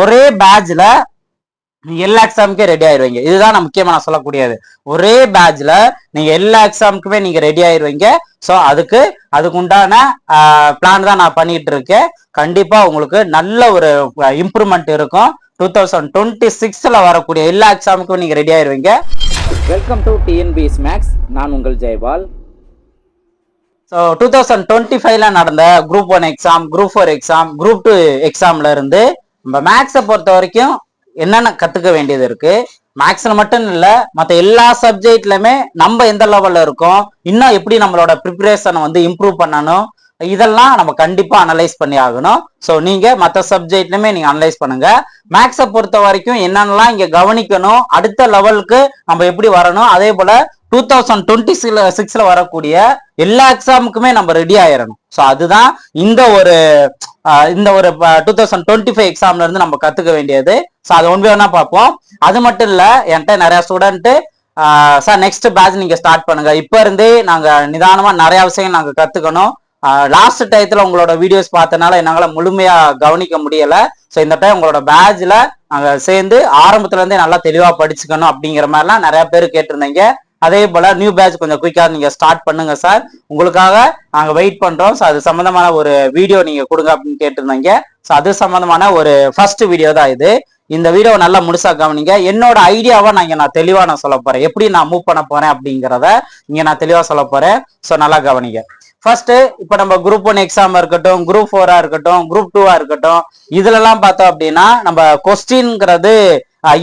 ஒரே பேட்ச்ல எல்லா எக்ஸாமுக்கே ரெடி ஆயிருவீங்க. இதுதான் நான் முக்கியமா நான் சொல்லக்கூடியது. ஒரே பேட்ச்ல நீங்க எல்லா எக்ஸாமுக்குமே நீங்க ரெடி ஆயிருவீங்க. ஸோ அதுக்கு அதுக்கு உண்டான பிளான் தான் நான் பண்ணிட்டு இருக்கேன் கண்டிப்பா உங்களுக்கு நல்ல ஒரு இம்ப்ரூவ்மெண்ட் இருக்கும். டூ தௌசண்ட் டுவெண்ட்டி சிக்ஸ்ல வரக்கூடிய எல்லா எக்ஸாமுக்கும் நீங்க ரெடி ஆயிருவீங்க. வெல்கம் டு டிஎன்பிஎஸ் மேக்ஸ் நான் உங்கள் Jayapal. So two thousand twenty ஃபைவ்ல நடந்த group one exam group four exam group two எக்ஸாம்ல இருந்து நம்ம மேக்ஸை பொறுத்த வரைக்கும் என்னென்ன கற்றுக்க வேண்டியது இருக்கு? மேக்ஸில் மட்டும் இல்லை மற்ற எல்லா சப்ஜெக்ட்லையுமே நம்ம எந்த லெவலில் இருக்கோம்? இன்னும் எப்படி நம்மளோட ப்ரிப்பரேஷனை வந்து இம்ப்ரூவ் பண்ணணும்? இதெல்லாம் நம்ம கண்டிப்பாக அனலைஸ் பண்ணி ஆகணும். ஸோ நீங்கள் மற்ற சப்ஜெக்ட்லையுமே நீங்கள் அனலைஸ் பண்ணுங்க. மேக்ஸை பொறுத்த வரைக்கும் என்னென்னலாம் இங்கே கவனிக்கணும்? அடுத்த லெவலுக்கு நம்ம எப்படி வரணும்? அதே போல் டூ தௌசண்ட் டுவெண்ட்டி சிக்ஸ்ல வரக்கூடிய எல்லா எக்ஸாமுக்குமே நம்ம ரெடி ஆயிடணும் ஸோ அதுதான் இந்த ஒரு இந்த ஒரு டூ தௌசண்ட் டுவெண்ட்டி ஃபைவ் எக்ஸாம்ல இருந்து நம்ம கத்துக்க வேண்டியது. ஸோ அதை ஒன்று வேணா பார்ப்போம். அது மட்டும் இல்ல என்கிட்ட நிறைய ஸ்டூடெண்ட் சார் நெக்ஸ்ட் பேட்ச் நீங்க ஸ்டார்ட் பண்ணுங்க. இப்ப இருந்தே நாங்க நிதானமா நிறைய விஷயம் நாங்க கத்துக்கணும். லாஸ்ட் டயத்துல உங்களோட வீடியோஸ் பார்த்தனால என்னால முழுமையா கவனிக்க முடியல. ஸோ இந்த டைம் உங்களோட பேட்ச்ல நாங்க சேர்ந்து ஆரம்பத்துல இருந்தே நல்லா தெளிவா படிச்சுக்கணும் அப்படிங்கிற மாதிரிலாம் நிறைய பேர் கேட்டிருந்தீங்க. அதே போல நியூ பேட்ச் கொஞ்சம் குயிக்கா நீங்க ஸ்டார்ட் பண்ணுங்க சார் உங்களுக்காக நாங்க வெயிட் பண்றோம். ஸோ அது சம்பந்தமான ஒரு வீடியோ நீங்க கொடுங்க அப்படின்னு கேட்டிருந்தீங்க. ஸோ அது சம்பந்தமான ஒரு ஃபர்ஸ்ட் வீடியோ தான் இது. இந்த வீடியோ நல்லா முழுசா கவனிங்க. என்னோட ஐடியாவை நான் இங்க நான் தெளிவா நான் சொல்ல போறேன். எப்படி நான் மூவ் பண்ண போறேன் அப்படிங்கிறத இங்க நான் தெளிவா சொல்ல போறேன். ஸோ நல்லா கவனிங்க. ஃபர்ஸ்ட் இப்போ நம்ம குரூப் ஒன் எக்ஸாம் இருக்கட்டும் குரூப் ஃபோரா இருக்கட்டும் குரூப் டூவா இருக்கட்டும் இதுல எல்லாம் பார்த்தோம் அப்படின்னா நம்ம கொஸ்டின்ங்கிறது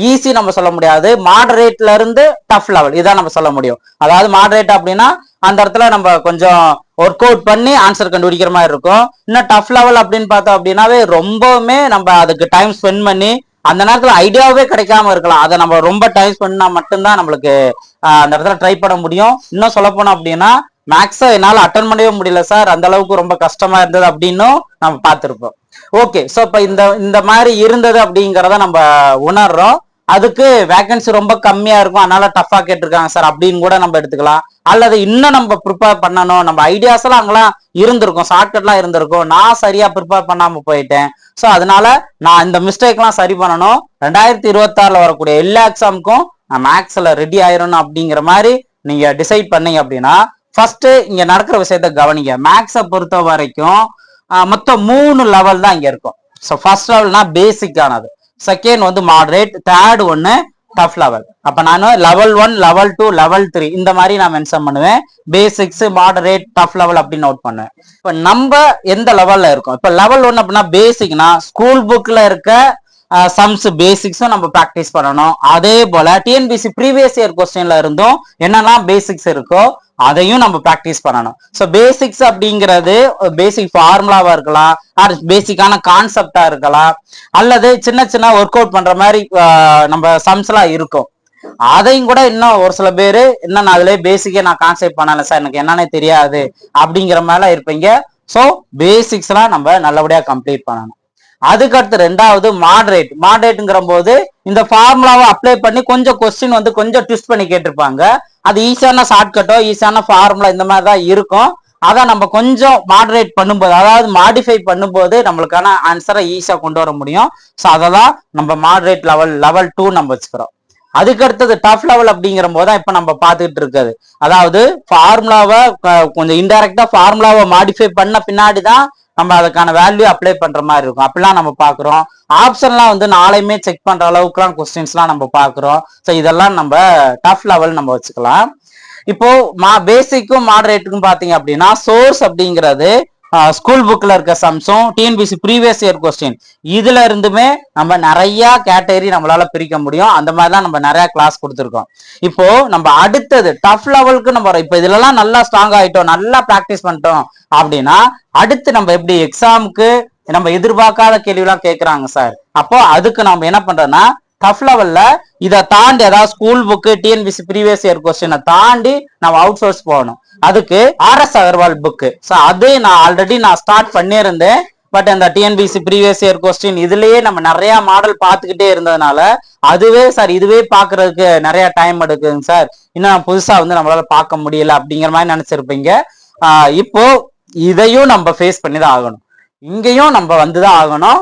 ஈஸி நம்ம சொல்ல முடியாது. மாடரேட்ல இருந்து டஃப் லெவல் இதான் நம்ம சொல்ல முடியும். அதாவது மாடரேட் அப்படின்னா அந்த இடத்துல நம்ம கொஞ்சம் ஒர்க் அவுட் பண்ணி ஆன்சர் கண்டுபிடிக்கிற மாதிரி இருக்கும். இன்னும் டஃப் லெவல் அப்படின்னு பார்த்தோம் அப்படின்னாவே ரொம்பவுமே நம்ம அதுக்கு டைம் ஸ்பெண்ட் பண்ணி அந்த நேரத்துல ஐடியாவே கிடைக்காம இருக்கலாம். அதை நம்ம ரொம்ப டைம் ஸ்பெண்ட் பண்ணா மட்டும்தான் நம்மளுக்கு அந்த இடத்துல ட்ரை பண்ண முடியும். இன்னும் சொல்ல போனோம் அப்படின்னா மேக்ஸை என்னால அட்டன் பண்ணவே முடியல சார் அந்த அளவுக்கு ரொம்ப கஷ்டமா இருந்தது அப்படின்னும் நம்ம பார்த்திருப்போம். ஓகே ஸோ இப்போ இந்த இந்த மாதிரி இருந்தது அப்படிங்கிறத நம்ம உணர்றோம். அதுக்கு வேகன்சி ரொம்ப கம்மியா இருக்கும். அதனால டஃபா கேட்டிருக்காங்க சார் அப்படின்னு கூட நம்ம எடுத்துக்கலாம். அல்லது இன்னும் நம்ம ப்ரிப்பேர் பண்ணணும். நம்ம ஐடியாஸ் எல்லாம் அங்கெல்லாம் இருந்திருக்கும். ஷார்ட்கட்லாம் இருந்திருக்கும். நான் சரியா ப்ரிப்பேர் பண்ணாம போயிட்டேன். ஸோ அதனால நான் இந்த மிஸ்டேக்லாம் சரி பண்ணணும். ரெண்டாயிரத்தி இருபத்தாறுல வரக்கூடிய எல்லா எக்ஸாமுக்கும் நான் மேக்ஸ்ல ரெடி ஆயிரணும் அப்படிங்கிற மாதிரி நீங்க டிசைட் பண்ணீங்க அப்படின்னா ஃபர்ஸ்ட் இங்க நடக்கிற விஷயத்த கவனிங்க. மேக்ஸை பொறுத்த வரைக்கும் மொத்தம் மூணு லெவல் தான் இங்க இருக்கும். ஸோ ஃபர்ஸ்ட் லெவல்னா பேசிக்கானது செகண்ட் வந்து மாடரேட் தேர்ட் ஒன்று டஃப் லெவல் அப்போ நான் level one level two level three இந்த மாதிரி நான் மென்ஷன் பண்ணுவேன். பேசிக்ஸ் மாடரேட் டஃப் லெவல் அப்படின்னு நோட் பண்ணுவேன். இப்போ நம்ம எந்த லெவலில் இருக்கோம்? இப்போ லெவல் ஒன் அப்படின்னா பேசிக்னா ஸ்கூல் புக்கில் இருக்க சம்ஸ் பேசிக்ஸும் நம்ம ப்ராக்டிஸ் பண்ணணும். அதே போல டிஎன்பிசி ப்ரீவியஸ் இயர் கொஸ்டின்ல இருந்தும் என்னெல்லாம் பேசிக்ஸ் இருக்கோ அதையும் நம்ம ப்ராக்டிஸ் பண்ணணும். ஸோ பேசிக்ஸ் அப்படிங்கிறது பேசிக் ஃபார்முலாவா இருக்கலாம் ஆர் பேசிக்கான கான்செப்டா இருக்கலாம் அல்லது சின்ன சின்ன ஒர்க் அவுட் பண்ற மாதிரி நம்ம சம்ஸ்லாம் இருக்கும். அதையும் கூட இன்னும் ஒரு சில பேர் இன்னும் நான் அதுலயே பேசிக்கே நான் கான்செப்ட் பண்ணல சார் எனக்கு என்னன்னே தெரியாது அப்படிங்கிற மாதிரிலாம் இருப்பீங்க. ஸோ பேசிக்ஸ்லாம் நம்ம நல்லபடியாக கம்ப்ளீட் பண்ணணும். அதுக்கடுத்து ரெண்டாவது மாடரேட் மாடரேட்டுங்கிற போது இந்த ஃபார்முலாவை அப்ளை பண்ணி கொஞ்சம் கொஸ்டின் வந்து கொஞ்சம் ட்விஸ்ட் பண்ணி கேட்டிருப்பாங்க. அது ஈஸியான ஷார்ட்கட்டோ ஈஸியான ஃபார்முலா இந்த மாதிரி தான் இருக்கும். அதை நம்ம கொஞ்சம் மாடரேட் பண்ணும்போது அதாவது மாடிஃபை பண்ணும்போது நம்மளுக்கான ஆன்சரை ஈஸியாக கொண்டு வர முடியும். ஸோ அதை தான் நம்ம மாடரேட் லெவல் லெவல் டூ நம்ம வச்சுக்கிறோம். அதுக்கு அடுத்தது டஃப் லெவல் அப்படிங்கிற போது தான் இப்போ நம்ம பார்த்துக்கிட்டு இருக்குது அதாவது ஃபார்முலாவை கொஞ்சம் இன்டெரக்டா ஃபார்முலாவை மாடிஃபை பண்ண பின்னாடி தான் நம்ம அதுக்கான வேல்யூ அப்ளை பண்ற மாதிரி இருக்கும். அப்படிலாம் நம்ம பாக்குறோம் ஆப்ஷன்லாம் வந்து நாளையுமே செக் பண்ற அளவுக்குலாம் கொஸ்டின்ஸ்லாம் நம்ம பாக்குறோம் ஸோ இதெல்லாம் நம்ம டஃப் லெவல் நம்ம வச்சுக்கலாம். இப்போ மா பேசிக்கும் மாடரேட்டுக்கும் பாத்தீங்க அப்படின்னா சோர்ஸ் அப்படிங்கிறது ஸ்கூல் புக்கில் இருக்க சம்ஸும் டிஎன்பிசி ப்ரீவியஸ் இயர் கொஸ்டின் இதுல இருந்துமே நம்ம நிறைய கேட்டகரி நம்மளால பிரிக்க முடியும். அந்த மாதிரி தான் நம்ம நிறைய கிளாஸ் கொடுத்துருக்கோம். இப்போ நம்ம அடுத்தது டஃப் லெவலுக்கு நம்ம இப்போ இதுலலாம் நல்லா ஸ்ட்ராங் ஆயிட்டோம் நல்லா ப்ராக்டிஸ் பண்ணிட்டோம் அப்படின்னா அடுத்து நம்ம எப்படி எக்ஸாமுக்கு நம்ம எதிர்பார்க்காத கேள்விலாம் கேட்குறாங்க சார் அப்போ அதுக்கு நம்ம என்ன பண்றோம்னா டஃப் லெவல்ல இதை தாண்டி அதாவது school book TNPC previous year கொஸ்டினை தாண்டி நம்ம அவுட் சோர்ஸ் போகணும். அதுக்கு ஆர்எஸ் அகர்வால் புக்கு ஸோ அது நான் ஆல்ரெடி நான் ஸ்டார்ட் பண்ணியிருந்தேன். பட் அந்த டிஎன்பிசி ப்ரீவியஸ் இயர் கொஸ்டின் இதுலயே நம்ம நிறைய மாடல் பார்த்துக்கிட்டே இருந்ததுனால அதுவே சார் இதுவே பாக்குறதுக்கு நிறைய டைம் எடுக்குங்க சார் இன்னும் புதுசா வந்து நம்மளால பார்க்க முடியல அப்படிங்கிற மாதிரி நினைச்சிருப்பீங்க. இப்போ இதையும் நம்ம ஃபேஸ் பண்ணி தான் ஆகணும். இங்கேயும் நம்ம வந்து தான் ஆகணும்.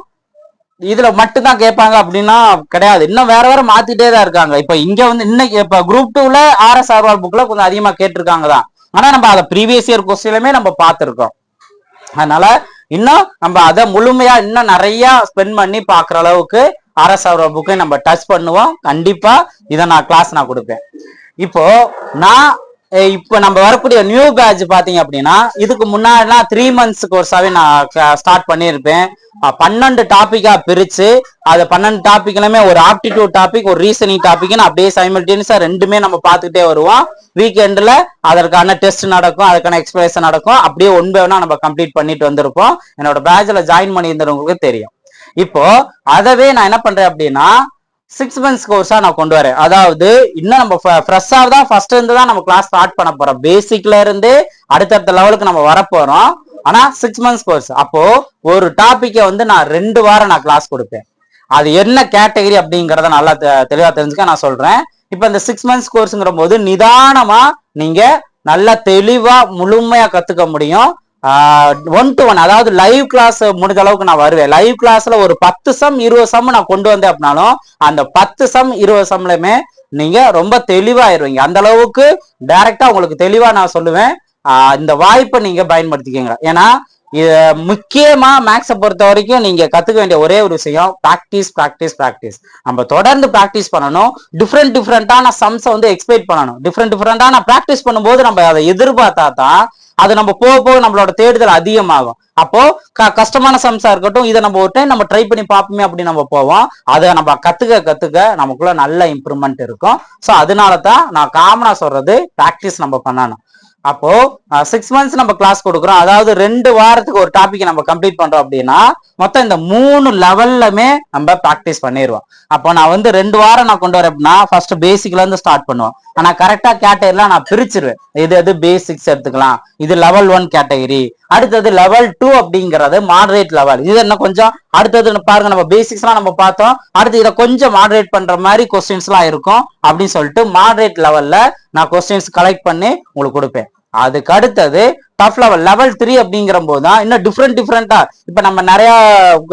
இதுல மட்டும் தான் கேட்பாங்க அப்படின்னா கிடையாது. இன்னும் வேற வேற மாத்திட்டே தான் இருக்காங்க. இப்ப இங்க வந்து இன்னைக்கு இப்ப குரூப் டூல ஆர்எஸ் ஆர்வால் புக்ல கொஞ்சம் அதிகமா கேட்டிருக்காங்க தான். ஆனா நம்ம அதை ப்ரீவியஸ் இயர் கொஸ்டிலுமே நம்ம பார்த்துருக்கோம். அதனால இன்னும் நம்ம அதை முழுமையா இன்னும் நிறைய ஸ்பெண்ட் பண்ணி பாக்குற அளவுக்கு ஆர்எஸ் ஆர்வால் புக்கை நம்ம டச் பண்ணுவோம். கண்டிப்பா இதை நான் கிளாஸ் நான் கொடுப்பேன். இப்போ நான் இப்ப நம்ம வரக்கூடிய நியூ பேட்ச் பாத்தீங்க அப்படின்னா இதுக்கு முன்னாடிலாம் த்ரீ மந்த்ஸ் கோர்ஸாவே நான் ஸ்டார்ட் பண்ணியிருப்பேன். பன்னெண்டு டாப்பிக்கா பிரிச்சு அது பன்னெண்டு டாபிக்லுமே ஒரு ஆப்டிடியூட் டாபிக் ஒரு ரீசனிங் டாபிக்னு அப்படியே சைமல்டேனியஸா ரெண்டுமே நம்ம பார்த்துக்கிட்டே வருவோம். வீக்கெண்ட்ல அதற்கான டெஸ்ட் நடக்கும் அதுக்கான எக்ஸ்பிரேஷன் நடக்கும். அப்படியே ஒன் பை ஒன்னா நம்ம கம்ப்ளீட் பண்ணிட்டு வந்திருப்போம். என்னோட பேட்ச்ல ஜாயின் பண்ணியிருந்தவங்களுக்கு தெரியும். இப்போ அதவே நான் என்ன பண்றேன் அப்படின்னா சிக்ஸ் மந்த்ஸ் கோர்ஸாக நான் கொண்டு வரேன். அதாவது இன்னும் நம்ம ஃப்ரெஷ்ஷாக தான் ஃபர்ஸ்ட் இருந்து தான் நம்ம கிளாஸ் ஸ்டார்ட் பண்ண போகிறோம் பேசிக்ல இருந்து அடுத்தடுத்த லெவலுக்கு நம்ம வரப்போகிறோம் ஆனால் சிக்ஸ் மந்த்ஸ் கோர்ஸ் அப்போது ஒரு டாப்பிக்கை வந்து நான் ரெண்டு வாரம் நான் கிளாஸ் கொடுப்பேன். அது என்ன கேட்டகரி அப்படிங்கிறத நல்லா தெ- தெரிஞ்சுக்க நான் சொல்கிறேன் இப்போ இந்த சிக்ஸ் மந்த்ஸ் கோர்ஸுங்கிற போது நிதானமாக நீங்கள் நல்லா தெளிவாக முழுமையாக கற்றுக்க முடியும். ஒன் டு ஒன் அதாவது லைவ் கிளாஸ் முடிஞ்ச அளவுக்கு நான் வருவேன். லைவ் கிளாஸ்ல ஒரு பத்து சம் இருபது சம் நான் கொண்டு வந்தேன் அப்படின்னாலும் அந்த பத்து சம் இருபது சம்லயுமே நீங்க ரொம்ப தெளிவாயிருவீங்க அந்த அளவுக்கு டைரக்டா உங்களுக்கு தெளிவா நான் சொல்லுவேன். இந்த வாய்ப்பை நீங்க பயன்படுத்திக்கங்க. ஏன்னா இது முக்கியமா மேக்ஸை பொறுத்த வரைக்கும் நீங்க கத்துக்க வேண்டிய ஒரே ஒரு விஷயம் ப்ராக்டிஸ் ப்ராக்டிஸ் ப்ராக்டிஸ் நம்ம தொடர்ந்து ப்ராக்டிஸ் பண்ணணும். டிஃப்ரெண்ட் டிஃப்ரெண்டான சம்ஸை வந்து எக்ஸ்பெக்ட் பண்ணணும். டிஃப்ரெண்ட் டிஃப்ரெண்டான ப்ராக்டிஸ் பண்ணும்போது நம்ம அதை எதிர்பார்த்தா தான் அது நம்ம போக போக நம்மளோட தேடுதல் அதிகமாகும். அப்போ க- கஷ்டமான சம்ஸா இருக்கட்டும் இதை நம்ம ஒரு டைம் நம்ம ட்ரை பண்ணி பார்ப்போமே அப்படி நம்ம போவோம். அதை நம்ம கத்துக்க கத்துக்க நமக்குள்ள நல்ல இம்ப்ரூவ்மெண்ட் இருக்கும். ஸோ அதனால தான் நான் காமனா சொல்றது ப்ராக்டிஸ் நம்ம பண்ணணும். அப்போ சிக்ஸ் மந்த்ஸ் நம்ம கிளாஸ் கொடுக்குறோம். அதாவது ரெண்டு வாரத்துக்கு ஒரு டாபிக் நம்ம கம்ப்ளீட் பண்றோம் அப்படின்னா மொத்தம் இந்த மூணு லெவல்லமே நம்ம ப்ராக்டிஸ் பண்ணிடுவோம் அப்போ நான் வந்து ரெண்டு வாரம் நான் கொண்டு வரேன் அப்படின்னா ஃபர்ஸ்ட் பேசிக்ல இருந்து ஸ்டார்ட் பண்ணுவோம். ஆனா கரெக்டா கேட்டகரிலாம் நான் பிரிச்சிருவேன். இது எது பேசிக்ஸ் எடுத்துக்கலாம். இது லெவல் ஒன் கேட்டகரி அடுத்தது லெவல் டூ அப்படிங்கிறது மாடரேட் லெவல் இது என்ன கொஞ்சம் அடுத்தது பாருங்க நம்ம பேசிக்ஸ்லாம் நம்ம பார்த்தோம். அடுத்து இதை கொஞ்சம் மாடரேட் பண்ற மாதிரி கொஸ்டின்ஸ்லாம் இருக்கும் அப்படின்னு சொல்லிட்டு மாடரேட் லெவல்ல நான் கொஸ்டின்ஸ் கலெக்ட் பண்ணி உங்களுக்கு கொடுப்பேன். அதுக்கு அடுத்தது டஃப் லெவல் லெவல் த்ரீ அப்படிங்கிற போது தான் இன்னும் டிஃப்ரெண்ட் டிஃப்ரெண்டா இப்ப நம்ம நிறைய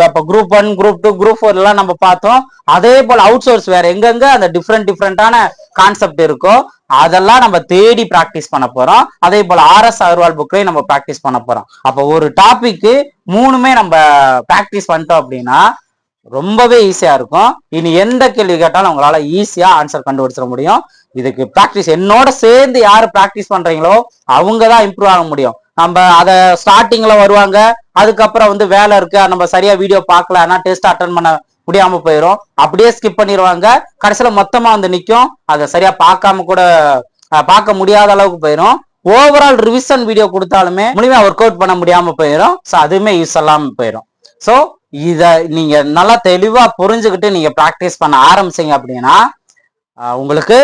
இப்ப group one group two group four எல்லாம் நம்ம பார்த்தோம். அதே போல அவுட் சோர்ஸ் வேற எங்கெங்க அந்த டிஃப்ரெண்ட் டிஃப்ரெண்டான கான்செப்ட் இருக்கோ அதெல்லாம் நம்ம தேடி ப்ராக்டிஸ் பண்ண போறோம். அதே போல ஆர்எஸ் அகர்வால் புக்லயும் நம்ம ப்ராக்டிஸ் பண்ண போறோம். அப்போ ஒரு டாபிக் மூணுமே நம்ம ப்ராக்டிஸ் பண்ணிட்டோம் அப்படின்னா ரொம்பவே ஈஸியா இருக்கும். இனி எந்த கேள்வி கேட்டாலும் உங்களால ஈஸியா ஆன்சர் கண்டுபிடிச்சிட முடியும். இதுக்கு பிராக்டிஸ் என்னோட சேர்ந்து யாரு பிராக்டிஸ் பண்றீங்களோ அவங்க தான் இம்ப்ரூவ் ஆக முடியும். நம்ம அதை ஸ்டார்டிங்ல வருவாங்க. அதுக்கப்புறம் வந்து வேலை இருக்கு. நம்ம சரியா வீடியோ பார்க்கல ஆனா டெஸ்ட் அட்டன் பண்ண முடியாம போயிடும் அப்படியே ஸ்கிப் பண்ணிடுவாங்க. கடைசியில மொத்தமா வந்து நிற்கும் அதை சரியா பார்க்காம கூட பார்க்க முடியாத அளவுக்கு போயிடும் ஓவரால் ரிவிஷன் வீடியோ கொடுத்தாலுமே முழுமையா ஒர்க் அவுட் பண்ண முடியாம போயிடும் ஸோ அதுவுமே யூஸ் இல்லாமல் போயிடும் ஸோ இத நீங்க நல்லா தெளிவா புரிஞ்சுக்கிட்டு நீங்க ப்ராக்டிஸ் பண்ண ஆரம்பிச்சீங்க அப்படின்னா உங்களுக்கு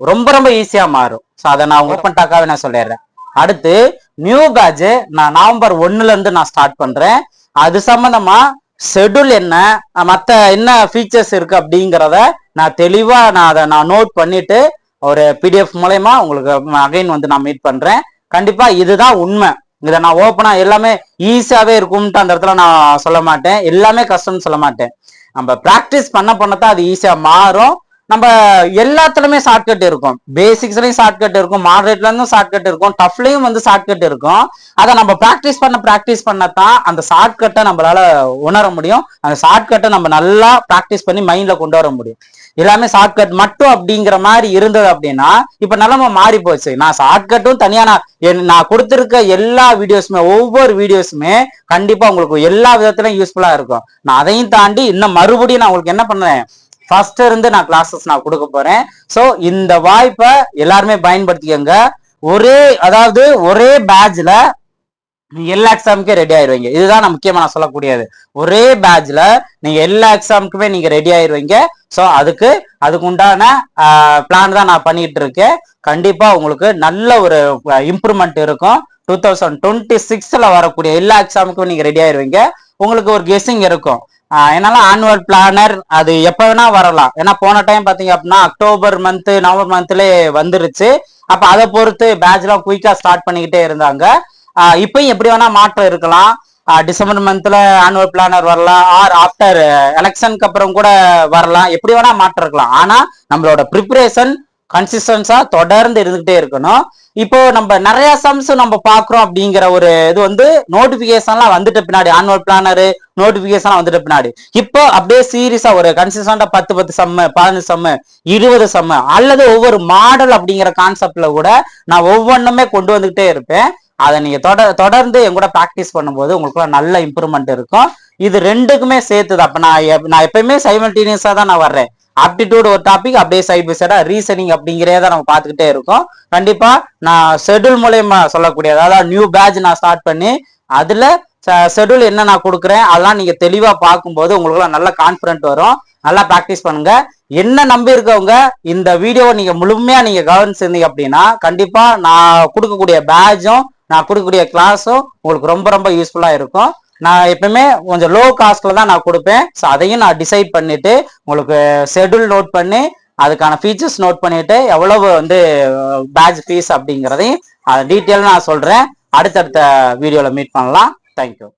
ரொம்ப ரொம்ப ஈஸியா மாறும். ஸோ அதை நான் ஓப்பன் டாக்காவே நான் சொல்லிடுறேன். அடுத்து நியூ பேட்ச் நான் நவம்பர் ஒன்னுல இருந்து நான் ஸ்டார்ட் பண்றேன். அது சம்பந்தமா ஷெட்யூல் என்ன மற்ற என்ன ஃபீச்சர்ஸ் இருக்கு அப்படிங்கிறத நான் தெளிவா நான் அதை நான் நோட் பண்ணிட்டு ஒரு பிடிஎஃப் மூலயமா உங்களுக்கு அகைன் வந்து நான் மீட் பண்றேன். கண்டிப்பா இதுதான் உண்மை. இதை நான் ஓப்பனா எல்லாமே ஈஸியாவே இருக்கும்ட்டு அந்த இடத்துல நான் சொல்ல மாட்டேன். எல்லாமே கஷ்டம்னு சொல்ல மாட்டேன். நம்ம ப்ராக்டிஸ் பண்ண பண்ணத்தான் அது ஈஸியா மாறும். நம்ம எல்லாத்துலயுமே ஷார்ட்கட் இருக்கும். பேசிக்ஸ்லயும் ஷார்ட்கட் இருக்கும். மாடரேட்ல இருந்தும் ஷார்ட்கட் இருக்கும். டஃப்லயும் வந்து ஷார்ட்கட் இருக்கும். அதை நம்ம ப்ராக்டிஸ் பண்ண ப்ராக்டிஸ் பண்ணத்தான் அந்த ஷார்ட்கட்டை நம்மளால உணர முடியும். அந்த ஷார்ட்கட்டை நம்ம நல்லா ப்ராக்டிஸ் பண்ணி மைண்ட்ல கொண்டு வர முடியும். எல்லாமே ஷார்ட்கட் மட்டும் அப்படிங்கிற மாதிரி இருந்தது அப்படின்னா இப்ப நிலைமை மாறி போச்சு. நான் ஷார்ட்கட்டும் தனியா நான் என்- நான் கொடுத்துருக்க எல்லா வீடியோஸுமே ஒவ்வொரு வீடியோஸுமே கண்டிப்பா உங்களுக்கு எல்லா விதத்திலும் யூஸ்ஃபுல்லா இருக்கும். நான் அதையும் தாண்டி இன்னும் மறுபடியும் நான் உங்களுக்கு என்ன பண்ணேன் ஃபர்ஸ்ட் இருந்து நான் கிளாஸஸ் நான் கொடுக்க போறேன். ஸோ இந்த வாய்ப்பை எல்லாருமே பயன்படுத்திக்கங்க. ஒரே அதாவது ஒரே பேட்ச்ல எல்லா எக்ஸாமுக்கே ரெடி ஆயிருவீங்க. இதுதான் நான் முக்கியமா நான் சொல்லக்கூடியது. ஒரே பேட்ச்ல நீங்க எல்லா எக்ஸாமுக்குமே நீங்க ரெடி ஆயிருவீங்க. ஸோ அதுக்கு அதுக்கு உண்டான பிளான் தான் நான் பண்ணிட்டு இருக்கேன் கண்டிப்பா உங்களுக்கு நல்ல ஒரு இம்ப்ரூவ்மெண்ட் இருக்கும். டூ தௌசண்ட் டுவெண்ட்டி சிக்ஸ்ல வரக்கூடிய எல்லா எக்ஸாமுக்கும் நீங்க ரெடி ஆயிருவீங்க. உங்களுக்கு ஒரு கெஸ்ஸிங் இருக்கும். என்னால ஆனுவல் பிளானர் அது எப்ப வேணா வரலாம். ஏன்னா போன டைம் பாத்தீங்க அப்படின்னா அக்டோபர் மந்த் நவம்பர் மந்த்லேயே வந்துருச்சு. அப்ப அதை பொறுத்து பேட்ச்லாம் குயிக்கா ஸ்டார்ட் பண்ணிக்கிட்டே இருந்தாங்க. இப்பயும் எப்படி வேணா மாற்றம் இருக்கலாம். டிசம்பர் மந்த்ல ஆனுவல் பிளானர் வரலாம். ஆர் ஆஃப்டர் எலெக்ஷனுக்கு அப்புறம் கூட வரலாம். எப்படி வேணா மாற்றம் இருக்கலாம். ஆனா நம்மளோட ப்ரிப்பரேஷன் கன்சிஸ்டன்ஸா தொடர்ந்து இருந்துகிட்டே இருக்கணும். இப்போ நம்ம நிறைய சம்ஸ் நம்ம பாக்குறோம் அப்படிங்கிற ஒரு இது வந்து நோட்டிபிகேஷன்லாம் வந்துட்டு பின்னாடி ஆனுவல் பிளானரு நோட்டிபிகேஷன் வந்துட்டு பின்னாடி. இப்போ அப்படியே சீரியஸா ஒரு கன்சிஸ்டண்டா பத்து பத்து சம்மு பதினஞ்சு சம்மு இருபது சம்மு அல்லது ஒவ்வொரு மாடல் அப்படிங்கிற கான்செப்ட்ல கூட நான் ஒவ்வொன்றுமே கொண்டு வந்துகிட்டே இருப்பேன். அதை நீங்க தொடர் தொடர்ந்து என் கூட ப்ராக்டிஸ் பண்ணும்போது உங்களுக்குள்ள நல்ல இம்ப்ரூவ்மெண்ட் இருக்கும். இது ரெண்டுக்குமே சேர்த்துது. அப்ப நான் எப்- நான் எப்பயுமே சைமல்டேனியஸா தான் நான் வர்றேன். ஆப்டிடியூட் ஒரு டாபிக் அப்படியே சைட் பை சைடா ரீசனிங் அப்படிங்கிறத தான் நம்ம பார்த்துக்கிட்டே இருக்கோம். கண்டிப்பா நான் ஷெட்யூல் மூலயமா சொல்லக்கூடிய அதாவது நியூ பேட்ச் நான் ஸ்டார்ட் பண்ணி அதுல ஷெட்யூல் என்ன நான் கொடுக்குறேன் அதெல்லாம் நீங்க தெளிவா பார்க்கும்போது உங்களுக்கு நல்ல கான்பிடன்ட் வரும். நல்லா ப்ராக்டிஸ் பண்ணுங்க. என்ன நம்பி இருக்கவங்க இந்த வீடியோவை நீங்க முழுமையா நீங்க கவனிச்சிருந்தீங்க அப்படின்னா கண்டிப்பா நான் கொடுக்கக்கூடிய பேட்சும் நான் கொடுக்கக்கூடிய கிளாஸும் உங்களுக்கு ரொம்ப ரொம்ப யூஸ்ஃபுல்லா இருக்கும். நான் எப்பவுமே கொஞ்சம் லோ காஸ்ட்ல தான் நான் கொடுப்பேன். ஸோ அதையும் நான் டிசைட் பண்ணிட்டு உங்களுக்கு ஷெட்யூல் நோட் பண்ணி அதுக்கான ஃபீச்சர்ஸ் நோட் பண்ணிட்டு எவ்வளவு வந்து பேட்ச் ஃபீஸ் அப்படிங்கிறதையும் டீட்டெயில் நான் சொல்றேன். அடுத்தடுத்த வீடியோல மீட் பண்ணலாம். தேங்க்யூ